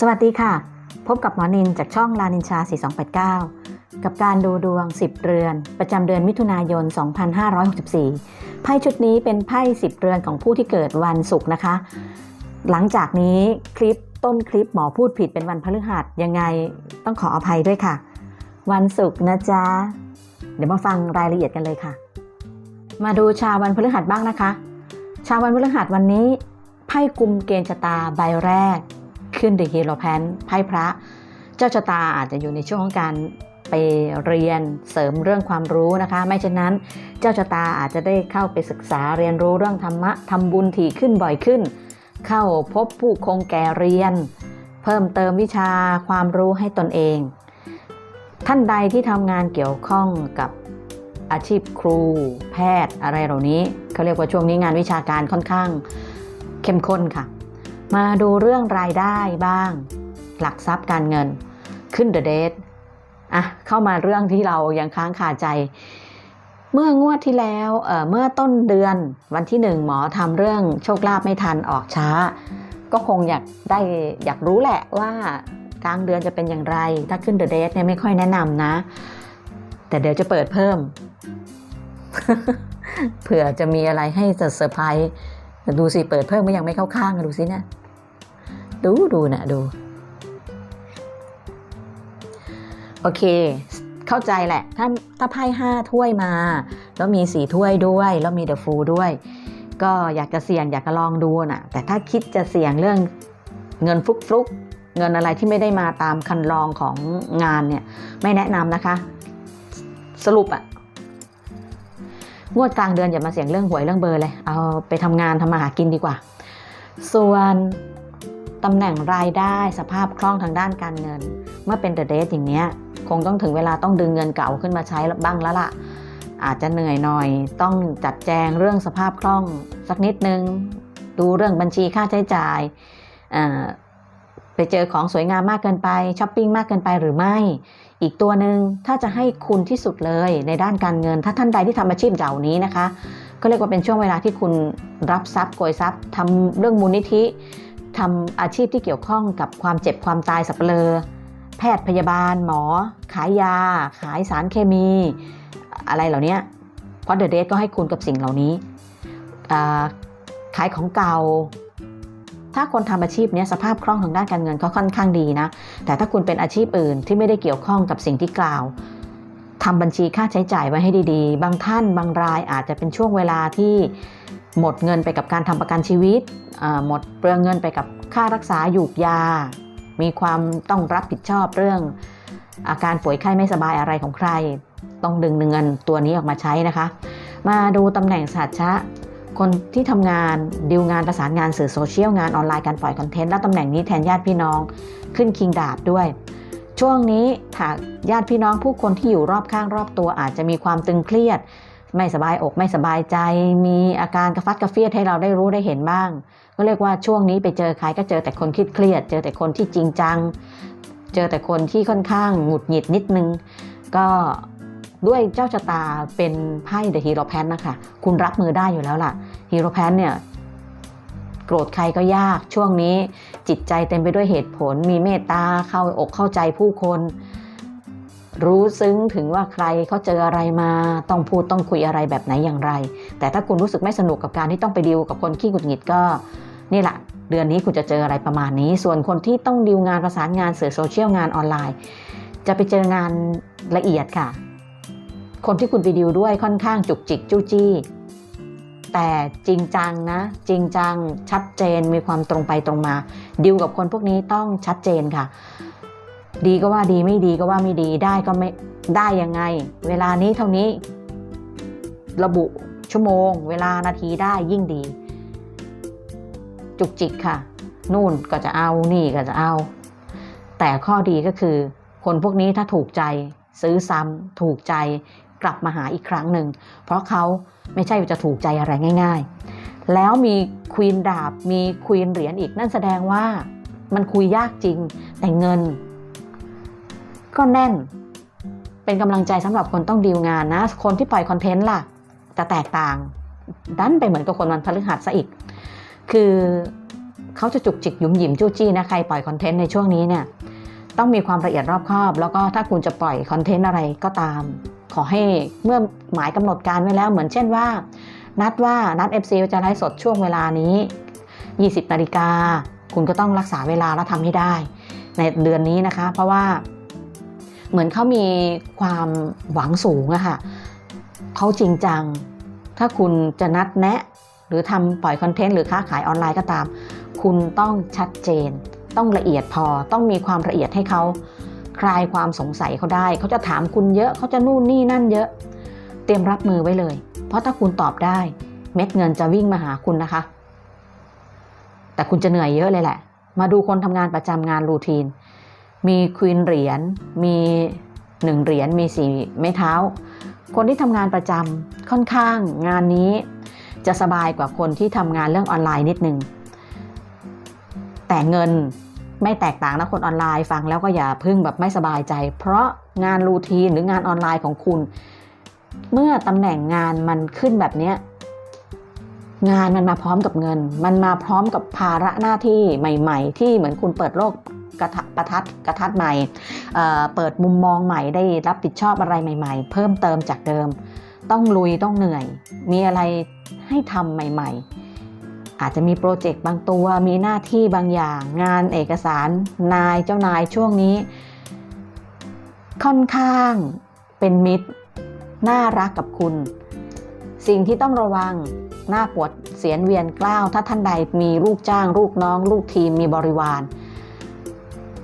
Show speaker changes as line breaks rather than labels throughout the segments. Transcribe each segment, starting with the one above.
สวัสดีค่ะ พบกับหมอนินจากช่องลานินชา 4289 กับการดูดวง 10 เรือน ประจำเดือนมิถุนายน 2564 ไพ่ชุดนี้เป็นไพ่ 10 เรือนของผู้ที่เกิดวันศุกร์นะคะ หลังจากนี้คลิปต้นคลิปหมอพูดผิดเป็นวันพฤหัสยังไงต้องขออภัยด้วยค่ะ วันศุกร์นะจ๊ะ เดี๋ยวมาฟังรายละเอียดกันเลยค่ะ มาดูชาววันพฤหัสบ้างนะคะ ชาววันพฤหัสวันนี้ไพ่กุมเกณฑ์ชะตาใบแรก ขึ้นเดฮีโรแพนไพ่พระ เจ้าชะตาอาจจะอยู่ในช่วงของการไปเรียนเสริมเรื่องความรู้นะคะ ไม่เช่นนั้น เจ้าชะตาอาจจะได้เข้าไปศึกษาเรียนรู้เรื่องธรรมะทำบุญถี่ขึ้นบ่อยขึ้น เข้าพบผู้คงแก่เรียน เพิ่มเติมวิชาความรู้ให้ตนเอง ท่านใดที่ทำงานเกี่ยวข้องกับอาชีพครู แพทย์อะไรเหล่านี้เขาเรียกว่าช่วงนี้งานวิชาการค่อนข้างเข้มข้นค่ะ มาดูเรื่องรายได้บ้าง หลักทรัพย์การเงินขึ้นเดอะเดทอะเข้ามาเรื่องที่เรายังค้างคาใจ เมื่องวดที่แล้วเอ่อเมื่อต้นเดือนวันที่หนึ่งหมอทำเรื่องโชคลาภไม่ทันออกช้า ก็คงอยากได้อยากรู้แหละว่ากลางเดือนจะเป็นอย่างไร ถ้าขึ้นเดอะเดทเนี่ยไม่ค่อยแนะนำนะ แต่เดี๋ยวจะเปิดเพิ่ม เผื่อจะมีอะไรให้เซอร์ไพรส์ดูสิเปิดเพิ่มก็ยังไม่เข้าข้างอะดูสิเนะ ดูดูนะดู โอเค เข้าใจแหละ ถ้าถ้าไพ่ห้าถ้วยมา แล้วมีสี่ถ้วยด้วย แล้วมีเดอะฟูด้วย ก็อยากจะเสี่ยงอยากจะลองดูนะแต่ถ้าคิดจะเสี่ยงเรื่องเงินฟุกฟุกเงินอะไรที่ไม่ได้มาตามคันลองของงานเนี่ย ไม่แนะนำนะคะ สรุปอะงวดกลางเดือนอย่ามาเสี่ยงเรื่องหวยเรื่องเบอร์เลย เอาไปทำงานทำมาหากินดีกว่า ส่วน ตำแหน่งรายได้สภาพคล่องทางด้านการเงิน เมื่อเป็นเดอะเดทอย่างเนี้ยคงต้องถึงเวลาต้องดึงเงินเก่าขึ้นมาใช้บ้างแล้วล่ะ อาจจะเหนื่อยหน่อย ต้องจัดแจงเรื่องสภาพคล่องสักนิดนึง ดูเรื่องบัญชีค่าใช้จ่ายไปเจอของสวยงามมากเกินไปช้อปปิ้งมากเกินไปหรือไม่ อีกตัวหนึ่งถ้าจะให้คุณที่สุดเลยในด้านการเงิน ถ้าท่านใดที่ทำอาชีพเหล่านี้นะคะ ก็เรียกว่าเป็นช่วงเวลาที่คุณรับทรัพย์โกยทรัพย์ทำเรื่องมูลนิธิ ทำอาชีพที่เกี่ยวข้องกับความเจ็บความตายสับเปลอแพทย์พยาบาล หมอ ขายยา ขายสารเคมี อะไรเหล่านี้เพราะเดอะเดทก็ให้คุณกับสิ่งเหล่านี้ขายของเก่า ถ้าคนทำอาชีพนี้สภาพคล่องทางด้านการเงินก็ค่อนข้างดีนะ แต่ถ้าคุณเป็นอาชีพอื่นที่ไม่ได้เกี่ยวข้องกับสิ่งที่กล่าวทำบัญชีค่าใช้จ่ายไว้ให้ดีๆ บางท่านบางรายอาจจะเป็นช่วงเวลาที่ หมดเงินไปกับการทำประกันชีวิต หมดเปลืองเงินไปกับค่ารักษาหยูกยา มีความต้องรับผิดชอบเรื่อง อาการป่วยไข้ไม่สบายอะไรของใคร ต้องดึงเงินตัวนี้ออกมาใช้นะคะ มาดูตำแหน่งสัจชะ คนที่ทำงานดีลงานประสานงานสื่อโซเชียลงานออนไลน์การปล่อยคอนเทนต์และตำแหน่งนี้แทนญาติพี่น้องขึ้นคิงดาบด้วย ช่วงนี้หาญาติพี่น้องผู้คนที่อยู่รอบข้างรอบตัวอาจจะมีความตึงเครียด ไม่สบายอกไม่สบายใจ มีอาการกระฟัดกระเฟียดให้เราได้รู้ได้เห็นบ้าง ก็เรียกว่าช่วงนี้ไปเจอใครก็เจอแต่คนคิดเครียด เจอแต่คนที่จริงจัง เจอแต่คนที่ค่อนข้างหงุดหงิดนิดนึง ก็ด้วยเจ้าชะตาเป็นไพ่เดอะฮีโร่แพนนะคะคุณรับมือได้อยู่แล้วล่ะฮีโร่แพนเนี่ยโกรธใครก็ยากช่วงนี้จิตใจเต็มไปด้วยเหตุผล มีเมตตาเข้าอกเข้าใจผู้คน รู้ซึ้งถึงว่าใครเขาเจออะไรมาต้องพูดต้องคุยอะไรแบบไหนอย่างไร แต่ถ้าคุณรู้สึกไม่สนุกกับการที่ต้องไปดิวกับคนขี้หงุดหงิดก็นี่แหละเดือนนี้คุณจะเจออะไรประมาณนี้ ส่วนคนที่ต้องดิวงานประสานงานสื่อโซเชียลงานออนไลน์ จะไปเจองานละเอียดค่ะ คนที่คุณไปดิวด้วยค่อนข้างจุกจิกจู้จี้ แต่จริงจังนะ จริงจังชัดเจนมีความตรงไปตรงมาดิวกับคนพวกนี้ต้องชัดเจนค่ะ ดีก็ว่าดีไม่ดีก็ว่าไม่ดีได้ก็ไม่ได้ยังไง เวลานี้เท่านี้ ระบุชั่วโมง เวลานาทีได้ยิ่งดี จุกจิกค่ะ นู่นก็จะเอานี่ก็จะเอา แต่ข้อดีก็คือ คนพวกนี้ถ้าถูกใจซื้อซ้ำถูกใจกลับมาหาอีกครั้งหนึ่ง เพราะเขาไม่ใช่จะถูกใจอะไรง่าย ๆ แล้วมีควีนดาบมีควีนเหรียญอีกนั่นแสดงว่ามันคุยยากจริงแต่เงิน ก็แน่น เป็นกำลังใจสำหรับคนต้องดีลงานนะ คนที่ปล่อยคอนเทนต์ล่ะจะแตกต่าง ดันไปเหมือนกับคนวันพฤหัสซะอีก คือเขาจะจุกจิกยุ่มหยิมจู้จี้นะใครปล่อยคอนเทนต์ในช่วงนี้เนี่ยต้องมีความละเอียดรอบคอบ แล้วก็ถ้าคุณจะปล่อยคอนเทนต์อะไรก็ตาม ขอให้เมื่อหมายกำหนดการไว้แล้วเหมือนเช่นว่า นัดว่านัด FC จะไลฟ์สดช่วงเวลานี้ 20 นาฬิกา คุณก็ต้องรักษาเวลาแล้วทำให้ได้ ในเดือนนี้นะคะ เพราะว่า เหมือนเขามีความหวังสูงอะค่ะเขาจริงจัง ถ้าคุณจะนัดแนะ หรือทำปล่อยคอนเทนต์หรือค้าขายออนไลน์ก็ตาม คุณต้องชัดเจน ต้องละเอียดพอต้องมีความละเอียดให้เขาคลายความสงสัยเขาได้ เขาจะถามคุณเยอะเขาจะนู่นนี่นั่นเยอะ เตรียมรับมือไว้เลย เพราะถ้าคุณตอบได้ เม็ดเงินจะวิ่งมาหาคุณนะคะ แต่คุณจะเหนื่อยเยอะเลยแหละ มาดูคนทำงานประจำงานรูทีน มีควีนเหรียญมีหนึ่งเหรียญมีสี่ไม้เท้า คนที่ทำงานประจำค่อนข้างงานนี้จะสบายกว่าคนที่ทำงานเรื่องออนไลน์นิดนึง แต่เงินไม่แตกต่างนะคนออนไลน์ฟังแล้วก็อย่าพึ่งแบบไม่สบายใจ เพราะงานรูทีนหรืองานออนไลน์ของคุณ เมื่อตำแหน่งงานมันขึ้นแบบเนี้ยงานมันมาพร้อมกับเงิน มันมาพร้อมกับภาระหน้าที่ใหม่ ๆ ที่เหมือนคุณเปิดโลก กระทะประทัดกระทัดใหม่เเปิดมุมมองใหม่ได้รับผิดชอบอะไรใหม่ ๆ เพิ่มเติมจากเดิม ต้องลุยต้องเหนื่อย มีอะไรให้ทำใหม่ ๆ อาจจะมีโปรเจกต์บางตัวมีหน้าที่บางอย่าง งานเอกสารนายเจ้านายช่วงนี้ ค่อนข้างเป็นมิตรน่ารักกับคุณ สิ่งที่ต้องระวังหน้าปวดเสียนเวียนกล้าว ถ้าท่านใดมีลูกจ้าง ลูกน้อง ลูกทีมมีบริวาร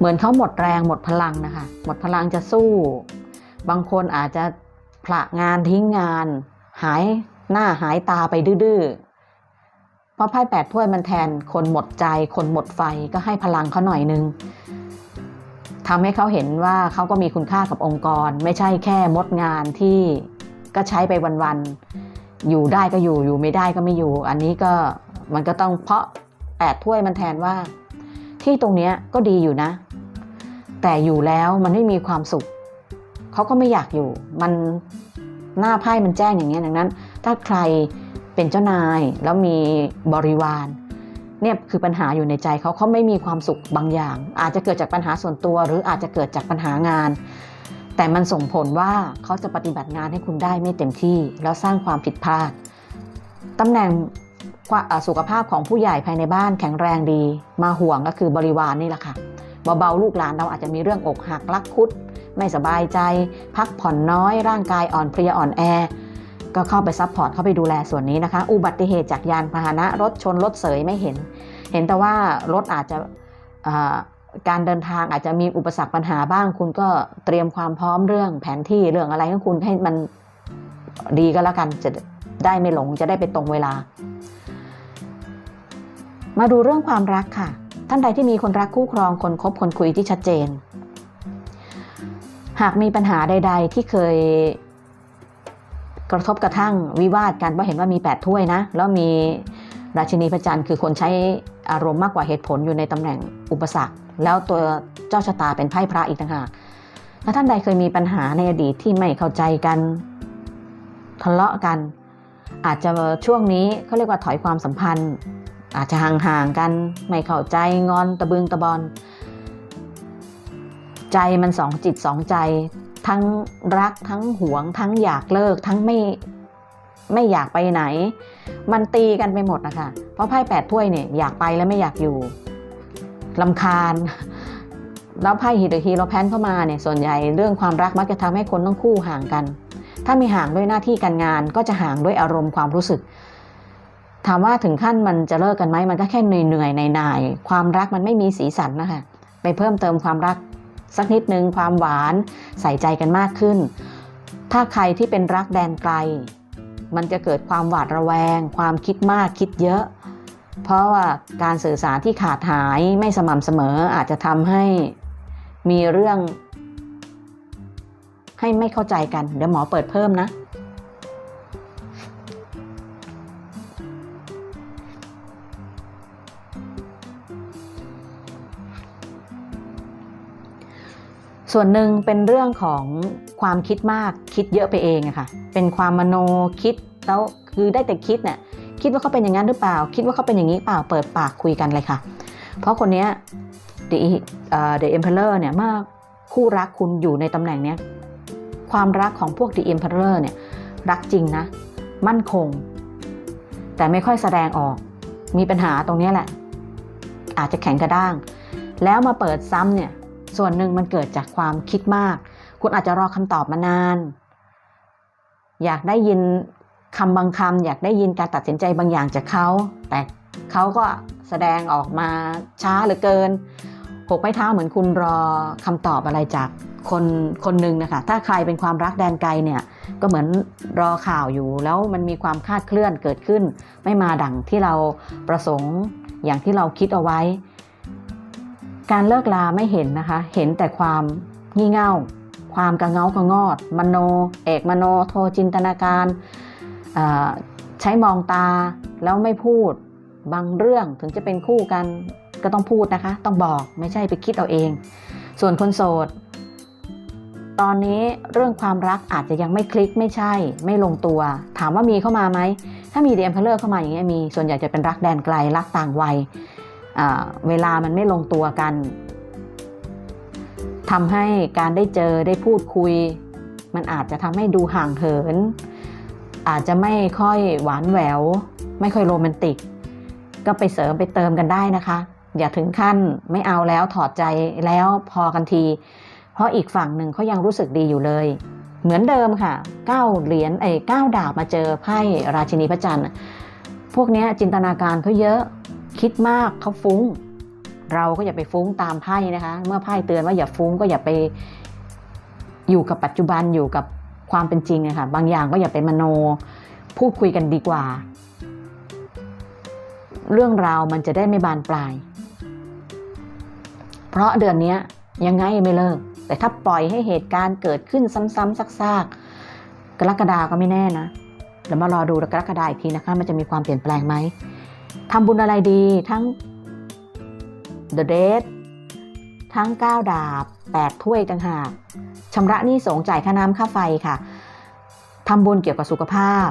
เหมือนเขาหมดแรงหมดพลังนะคะ หมดพลังจะสู้ บางคนอาจจะผละงานทิ้งงาน หายหน้าหายตาไปดื้อเพราะไพ่แปดถ้วยมันแทนคนหมดใจ คนหมดไฟก็ให้พลังเขาหน่อยนึงทำให้เขาเห็นว่าเขาก็มีคุณค่ากับองค์กร ไม่ใช่แค่มดงานที่ก็ใช้ไปวันๆอยู่ได้ก็อยู่อยู่ไม่ได้ก็ไม่อยู่ อันนี้ก็มันก็ต้องเพราะแปดถ้วยมันแทนว่า ที่ตรงเนี้ยก็ดีอยู่นะ แต่อยู่แล้วมันไม่มีความสุข เขาก็ไม่อยากอยู่ มันหน้าไพ่มันแจ้งอย่างนี้ยดังนั้น ถ้าใครเป็นเจ้านายแล้วมีบริวารเนี่ยคือปัญหาอยู่ในใจเขาเขาไม่มีความสุขบางอย่าง อาจจะเกิดจากปัญหาส่วนตัว หรืออาจจะเกิดจากปัญหางาน แต่มันส่งผลว่าเขาจะปฏิบัติงานให้คุณได้ไม่เต็มที่ แล้วสร้างความผิดพลาดตำแหน่งสุขภาพของผู้ใหญ่ภายในบ้านแข็งแรงดี มาห่วงก็คือบริวารนนี่แหละค่ะ เบาๆลูกหลานเราอาจจะมีเรื่องอกหักรักคุด ไม่สบายใจ พักผ่อนน้อย ร่างกายอ่อนเพลียอ่อนแอ ก็เข้าไปซัพพอร์ตเข้าไปดูแลส่วนนี้นะคะ อุบัติเหตุจากยานพาหนะรถชนรถเสยไม่เห็น เห็นแต่ว่ารถอาจจะการเดินทางอาจจะมีอุปสรรคปัญหาบ้าง คุณก็เตรียมความพร้อมเรื่องแผนที่เรื่องอะไรของคุณให้มันดีก็แล้วกันจะได้ไม่หลงจะได้ไปตรงเวลา มาดูเรื่องความรักค่ะ ท่านใดที่มีคนรักคู่ครองคนคบคนคุยที่ชัดเจน หากมีปัญหาใด ๆ ที่เคยกระทบกระทั่งวิวาทกันเพราะเห็นว่ามี8ถ้วยนะ แล้วมีราชินีพระจันทร์คือคนใช้อารมณ์มากกว่าเหตุผลอยู่ในตำแหน่งอุปสรรค แล้วตัวเจ้าชะตาเป็นไพ่พระอีกต่างหากถ้าท่านใดเคยมีปัญหาในอดีตที่ไม่เข้าใจกันทะเลาะกัน อาจจะช่วงนี้เขาเรียกว่าถอยความสัมพันธ์ อาจจะห่างๆกัน ไม่เข้าใจงอนตะบึงตะบอนใจมันสองจิตสองใจ ทั้งรักทั้งหวง ทั้งอยากเลิกทั้งไม่ไม่อยากไปไหน มันตีกันไปหมดนะคะ เพราะไพ่แปดถ้วยเนี่ยอยากไปแล้วไม่อยากอยู่ลำคาญ แล้วไพ่ฮีโรฮีโรแพนเข้ามาเนี่ยส่วนใหญ่เรื่องความรักมักจะทำให้คนต้องคู่ห่างกัน ถ้ามีห่างด้วยหน้าที่การงานก็จะห่างด้วยอารมณ์ความรู้สึก ถามว่าถึงขั้นมันจะเลิกกันไหมมันก็แค่เหนื่อยเหนื่อยในายความรักมันไม่มีสีสันนะคะไปเพิ่มเติมความรักสักนิดนึงความหวานใส่ใจกันมากขึ้น ถ้าใครที่เป็นรักแดนไกล มันจะเกิดความหวาดระแวง ความคิดมากคิดเยอะ เพราะว่าการสื่อสารที่ขาดหายไม่สม่ำเสมออาจจะทำให้มีเรื่อง ให้ไม่เข้าใจกัน เดี๋ยวหมอเปิดเพิ่มนะ ส่วนหนึ่งเป็นเรื่องของความคิดมากคิดเยอะไปเองอะค่ะ เป็นความมโนคิดแล้วคือได้แต่คิดเนี่ยคิดว่าเขาเป็นอย่างนั้นหรือเปล่า คิดว่าเขาเป็นอย่างนี้เปล่าเปิดปากคุยกันเลยค่ะ เพราะคนเนี้ย The เอ่อ The Emperor เนี่ยเมื่อคู่รักคุณอยู่ในตำแหน่งเนี้ยความรักของพวก The Emperor เนี่ยรักจริงนะ มั่นคง แต่ไม่ค่อยแสดงออก มีปัญหาตรงนี้แหละ อาจจะแข็งกระด้าง แล้วมาเปิดซ้ำเนี่ย ส่วนหนึ่งมันเกิดจากความคิดมาก คุณอาจจะรอคำตอบมานาน อยากได้ยินคำบางคำอยากได้ยินการตัดสินใจบางอย่างจากเขา แต่เขาก็แสดงออกมาช้าเหลือเกินหกไม้เท้าเหมือนคุณรอคำตอบอะไรจากคนคนหนึ่งนะคะ ถ้าใครเป็นความรักแดนไกลเนี่ยก็เหมือนรอข่าวอยู่ แล้วมันมีความคาดเคลื่อนเกิดขึ้น ไม่มาดังที่เราประสงค์อย่างที่เราคิดเอาไว้ การเลิกลาไม่เห็นนะคะ เห็นแต่ความงี่เง่า ความกระเงากระงอด มโน เอกมโนโทจินตนาการ ใช้มองตาแล้วไม่พูด บางเรื่องถึงจะเป็นคู่กันก็ต้องพูดนะคะ ต้องบอกไม่ใช่ไปคิดเอาเอง ส่วนคนโสด ตอนนี้เรื่องความรักอาจจะยังไม่คลิกไม่ใช่ ไม่ลงตัว ถามว่ามีเข้ามาไหม ถ้ามีเดียมเพลเลอร์เข้ามาอย่างเงี้ยมี ส่วนใหญ่จะเป็นรักแดนไกลรักต่างวัย เวลามันไม่ลงตัวกันทำให้การได้เจอได้พูดคุย มันอาจจะทำให้ดูห่างเหิน อาจจะไม่ค่อยหวานแหวว ไม่ค่อยโรแมนติก ก็ไปเสริมไปเติมกันได้นะคะ อย่าถึงขั้นไม่เอาแล้วถอดใจแล้วพอกันที เพราะอีกฝั่งหนึ่งเขายังรู้สึกดีอยู่เลย เหมือนเดิมค่ะเก้าเหรียญไอ้เก้าดาบมาเจอไพ่ราชินีพระจันทร์พวกนี้จินตนาการเขาเยอะ คิดมากเขาฟุ้ง เราก็อย่าไปฟุ้งตามไพ่นะคะ เมื่อไพ่เตือนว่าอย่าฟุ้งก็อย่าไปอยู่กับปัจจุบันอยู่กับความเป็นจริงอะค่ะบางอย่างก็อย่าไปมโน พูดคุยกันดีกว่า เรื่องราวมันจะได้ไม่บานปลาย เพราะเดือนนี้ยยังไงไม่เลิก แต่ถ้าปล่อยให้เหตุการณ์เกิดขึ้นซ้ำๆซากๆกรกฎาก็ไม่แน่นะเดี๋ยวมารอดูกรกฎาอีกทีนะคะ มันจะมีความเปลี่ยนแปลงไหม ทำบุญอะไรดีทั้ง The Date ทั้ง 9 ดาบ 8 ถ้วยต่างหากชำระหนี้สงจ่ายค่าน้ำค่าไฟค่ะทำบุญเกี่ยวกับสุขภาพ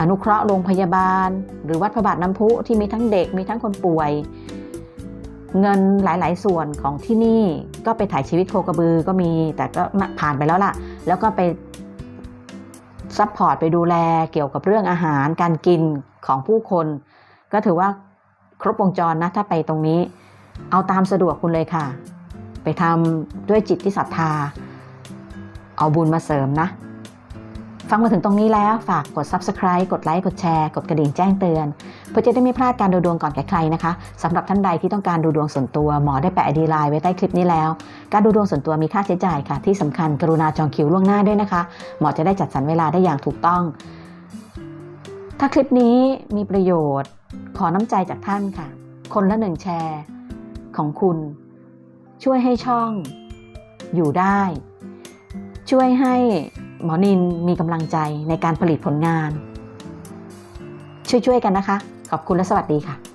อนุเคราะห์โรงพยาบาล หรือวัดพระบาทน้ำพุที่มีทั้งเด็กมีทั้งคนป่วย เงินหลาย ๆ ส่วนของที่นี่ก็ไปถ่ายชีวิตโคกระบือก็มีแต่ก็ผ่านไปแล้วล่ะ แล้วก็ไปซัพพอร์ตไปดูแลเกี่ยวกับเรื่องอาหารการกินของผู้คน ก็ถือว่าครบวงจรนะถ้าไปตรงนี้ เอาตามสะดวกคุณเลยค่ะ ไปทำด้วยจิตที่ศรัทธา เอาบุญมาเสริมนะ ฟังมาถึงตรงนี้แล้วฝากกด subscribe กดไลค์กดแชร์ กดกระดิ่งแจ้งเตือน เพื่อจะได้ไม่พลาดการดูดวงก่อนแก่ใครนะคะสำหรับท่านใดที่ต้องการดูดวงส่วนตัวหมอได้แปะไอดีไลน์ไว้ใต้คลิปนี้แล้ว การดูดวงส่วนตัวมีค่าใช้จ่ายค่ะ ที่สำคัญกรุณาจองคิวล่วงหน้าด้วยนะคะ หมอจะได้จัดสรรเวลาได้อย่างถูกต้อง ถ้าคลิปนี้มีประโยชน์ ขอน้ำใจจากท่านค่ะ คนละหนึ่งแชร์ของคุณ ช่วยให้ช่องอยู่ได้ ช่วยให้หมอนินมีกำลังใจในการผลิตผลงาน ช่วยๆกันนะคะ ขอบคุณและสวัสดีค่ะ